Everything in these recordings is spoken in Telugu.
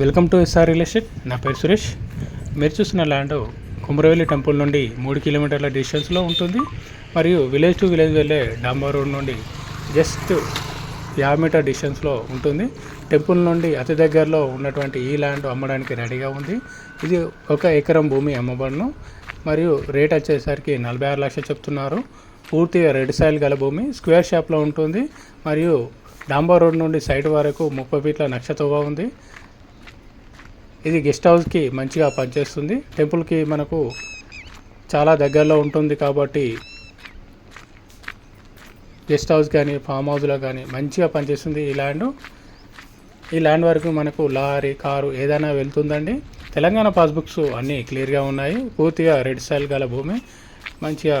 Welcome to S R real estate. నా పేరు సురేష్. మీరు చూస్తున్న ల్యాండ్ కుమ్రవెల్లి టెంపుల్ నుండి మూడు కిలోమీటర్ల డిస్టెన్స్లో ఉంటుంది. మరియు విలేజ్ టు విలేజ్ వెళ్ళే డాంబా రోడ్ నుండి జస్ట్ యాభై మీటర్ డిస్టెన్స్లో ఉంటుంది. టెంపుల్ నుండి అతి దగ్గరలో ఉన్నటువంటి ఈ ల్యాండ్ అమ్మడానికి రెడీగా ఉంది. ఇది ఒక ఎకరం భూమి అమ్మబడును. మరియు రేట్ వచ్చేసరికి నలభై ఆరు లక్షలు చెప్తున్నారు. పూర్తిగా రెడ్ సాయిల్ గల భూమి స్క్వేర్ షాప్లో ఉంటుంది. మరియు డాంబర్ రోడ్ నుండి సైడ్ వరకు ముప్పై ఫీట్ల నక్షత్రంగా ఉంది. ఇది గెస్ట్ హౌస్కి మంచిగా పనిచేస్తుంది. టెంపుల్కి మనకు చాలా దగ్గరలో ఉంటుంది కాబట్టి గెస్ట్ హౌస్ కానీ ఫామ్ హౌస్లో కానీ మంచిగా పనిచేస్తుంది ఈ ల్యాండ్. ఈ ల్యాండ్ వరకు మనకు లారీ కారు ఏదైనా వెళ్తుందండి. తెలంగాణ పాస్బుక్స్ అన్నీ క్లియర్గా ఉన్నాయి. పూర్తిగా రెడ్ స్టైల్ గల భూమి. మంచిగా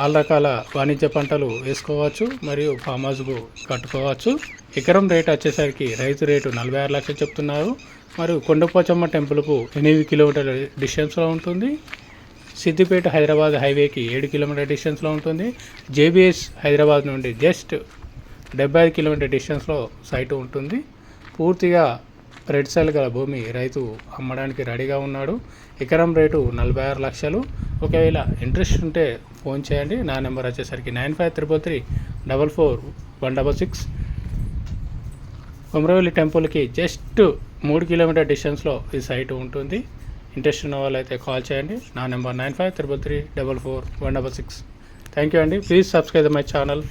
ఆల్ రకాల వాణిజ్య పంటలు వేసుకోవచ్చు మరియు ఫామ్ హౌస్ కట్టుకోవచ్చు. ఎకరం రేట్ వచ్చేసరికి రైతు రేటు నలభై ఆరు లక్షలు చెప్తున్నారు. మరియు కొండపోచమ్మ టెంపుల్కు ఎనిమిది కిలోమీటర్ల డిస్టెన్స్లో ఉంటుంది. సిద్దిపేట హైదరాబాద్ హైవేకి ఏడు కిలోమీటర్ డిస్టెన్స్లో ఉంటుంది. జేబీఎస్ హైదరాబాద్ నుండి జస్ట్ డెబ్బై ఐదు కిలోమీటర్ డిస్టెన్స్లో సైట్ ఉంటుంది. పూర్తిగా రెడ్ సెల్ గల భూమి రైతు అమ్మడానికి రెడీగా ఉన్నాడు. ఎకరం రేటు నలభై ఆరు లక్షలు. ఒకవేళ ఇంట్రెస్ట్ ఉంటే ఫోన్ చేయండి. నా నెంబర్ వచ్చేసరికి nine five triple three double four one double six Komaravelli టెంపుల్కి జస్ట్ మూడు కిలోమీటర్ డిస్టెన్స్లో ఈ సైట్ ఉంటుంది. ఇంట్రెస్ట్ ఉన్న వాళ్ళు అయితే కాల్ చేయండి. నా number nine five triple three double four one double six. Thank you అండి. Please subscribe my channel.